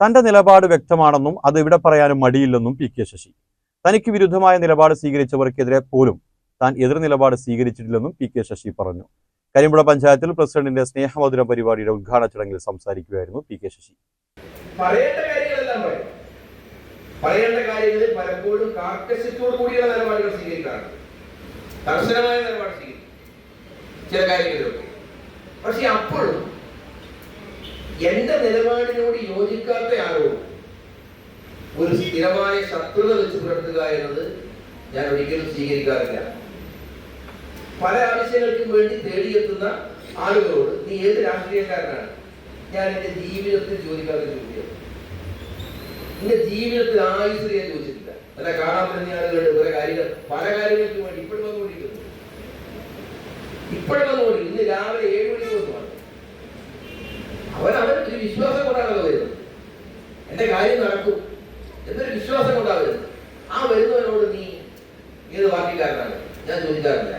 തന്റെ നിലപാട് വ്യക്തമാണെന്നും അത് ഇവിടെ പറയാനും മടിയില്ലെന്നും പി കെ ശശി. തനിക്ക് വിരുദ്ധമായ നിലപാട് സ്വീകരിച്ചവർക്കെതിരെ പോലും താൻ എതിർ നിലപാട് സ്വീകരിച്ചിട്ടില്ലെന്നും പി കെ ശശി പറഞ്ഞു. കരിമ്പുഴ പഞ്ചായത്തിൽ പ്രസിഡന്റിന്റെ സ്നേഹമധുര പരിപാടിയുടെ ഉദ്ഘാടന ചടങ്ങിൽ സംസാരിക്കുകയായിരുന്നു പി കെ ശശി. പറയേണ്ട കാര്യങ്ങളിൽ പലപ്പോഴും കാർക്കശ്യത്തോടു കൂടിയുള്ള നിലപാടുകൾ സ്വീകരിക്കാറുണ്ട്. കർശനമായ നിലപാട് സ്വീകരിക്കും. ചില കാര്യങ്ങളിലൊക്കെ. പക്ഷെ അപ്പോഴും എന്റെ നിലപാടിനോട് യോജിക്കാത്ത ആരോ ഒരു സ്ഥിരമായ ശത്രുത വെച്ച് പുലർത്തുക എന്നത് ഞാൻ ഒരിക്കലും സ്വീകരിക്കാറില്ല. പല ആവശ്യങ്ങൾക്കും വേണ്ടി തേടിയെത്തുന്ന ആളുകളോട് നീ ഏത് രാഷ്ട്രീയക്കാരനാണ്? ഞാൻ എന്റെ ജീവിതത്തിൽ ചോദിക്കാത്ത ചോദ്യം. എന്റെ ജീവിതത്തിൽ ആയുസ് ഞാൻ ചോദിച്ചിട്ടില്ല. അല്ല കാണാൻ പറ്റുന്ന ആളുകളുടെ കുറെ കാര്യങ്ങൾ പല കാര്യങ്ങൾക്കും വേണ്ടി ഇപ്പോഴും വന്നുകൊണ്ടിരിക്കുന്നു. ഇപ്പോഴും വന്നുകൊണ്ടിരിക്കുന്നു. ഇന്ന് രാവിലെ ഏഴ് മണിക്ക് വന്നു. വന്നു. വിശ്വാസം കൊണ്ടാണല്ലോ വരുന്നത്. എന്റെ കാര്യം നടക്കും എന്നൊരു വിശ്വാസം കൊണ്ടാണ് വരുന്നത്. ആ വരുന്നവനോട് നീ ഏത് പാർട്ടിക്കാരനാണ്? ഞാൻ ചോദിക്കാറില്ല.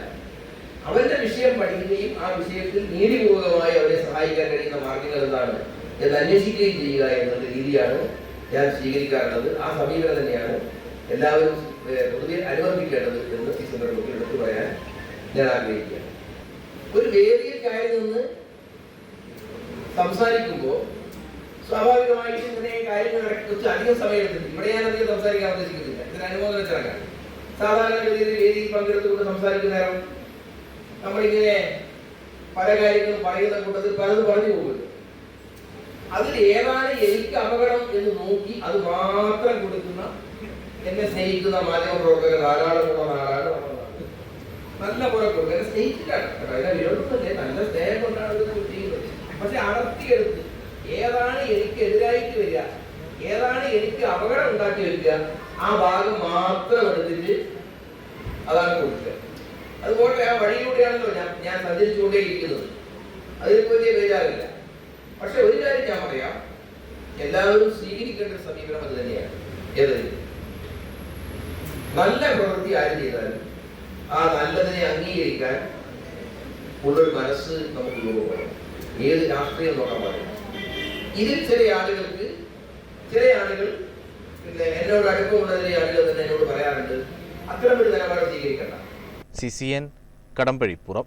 അവന്റെ വിഷയം പഠിക്കുകയും ആ വിഷയത്തിൽ നീതിപൂർവകമായി അവരെ സഹായിക്കാൻ കഴിയുന്ന മാർഗങ്ങൾ എന്താണ്? എന്ന് അന്വേഷിക്കുകയും ചെയ്യുക എന്നുള്ള രീതിയാണ് ഞാൻ സ്വീകരിക്കാറുള്ളത്. ആ സമീപനം തന്നെയാണ് എല്ലാവരും പൊതുവെ അനുവർത്തിക്കേണ്ടത് എന്ന് ഈ സന്ദർഭത്തിൽ എടുത്തു പറയാൻ ഞാൻ ആഗ്രഹിക്കുകയാണ്. ഒരു വേദിയിൽ കാര്യം നിന്ന് സംസാരിക്കുമ്പോൾ സ്വാഭാവികമായിട്ടും ഇതിനെ കാര്യങ്ങളെ കുറിച്ച് അധികം സമയം എടുത്തിട്ടില്ല ഇവിടെ ഞാൻ അധികം സംസാരിക്കാൻ ഉദ്ദേശിക്കുന്നില്ല. ഇതിന് അനുമോദന ചടങ്ങാണ് സാധാരണ ഗതിയിൽ വേദിയിൽ പങ്കെടുത്തുകൊണ്ട് സംസാരിക്കുന്ന നേരം നമ്മളിങ്ങനെ പല കാര്യങ്ങളും പറയുന്ന കൂട്ടത്തിൽ പലതും പറഞ്ഞു പോകുന്നത് അതിൽ ഏതാണ് എനിക്ക് അപകടം എന്ന് നോക്കി അത് മാത്രം കൊടുക്കുന്ന എന്നെ സ്നേഹിക്കുന്ന മാധ്യമ പ്രവർത്തകർ ധാരാളമുള്ള നമ്മുടെ നല്ല പോലെ എന്നെ സ്നേഹിച്ചിട്ടാണ് കേട്ടോ. അതിനെ വിരോധമല്ലേ നല്ല സ്നേഹം കൊണ്ടാണ് ചെയ്യുന്നത്. പക്ഷെ അടർത്തിയെടുത്ത് ഏതാണ് എനിക്ക് എതിരായിട്ട് വരിക? ഏതാണ് എനിക്ക് അപകടം ഉണ്ടാക്കി വരിക? ആ ഭാഗം മാത്രം എടുത്തിട്ട് അതാണ് കൊടുക്കുക. അതുപോലെ ആ വഴിയിലൂടെയാണല്ലോ ഞാൻ ഞാൻ സഞ്ചരിച്ചുകൊണ്ടേയിരിക്കുന്നത്. അതിൽ വലിയ വേജാറില്ല പക്ഷെ ഒരു കാര്യം ഞാൻ പറയാം. എല്ലാവരും സ്വീകരിക്കേണ്ട സമീപനം അത് തന്നെയാണ്. ഏത്? നല്ല പ്രവൃത്തി ആര് ചെയ്താലും ആ നല്ലതിനെ അംഗീകരിക്കാൻ ഉള്ളൊരു മനസ്സ് നമുക്ക് രൂപപ്പെടണം ഏത് രാഷ്ട്രീയം നോക്കാൻ പാടില്ല. ഇതിൽ ചില ആളുകൾക്ക് ചില ആളുകൾ പിന്നെ എന്നോട് അടുപ്പമുള്ളതിലെ ആളുകൾ തന്നെ എന്നോട് പറയാറുണ്ട് അത്തരം ഒരു നിലപാട് സ്വീകരിക്കണ്ട. C C Kadampazhipuram.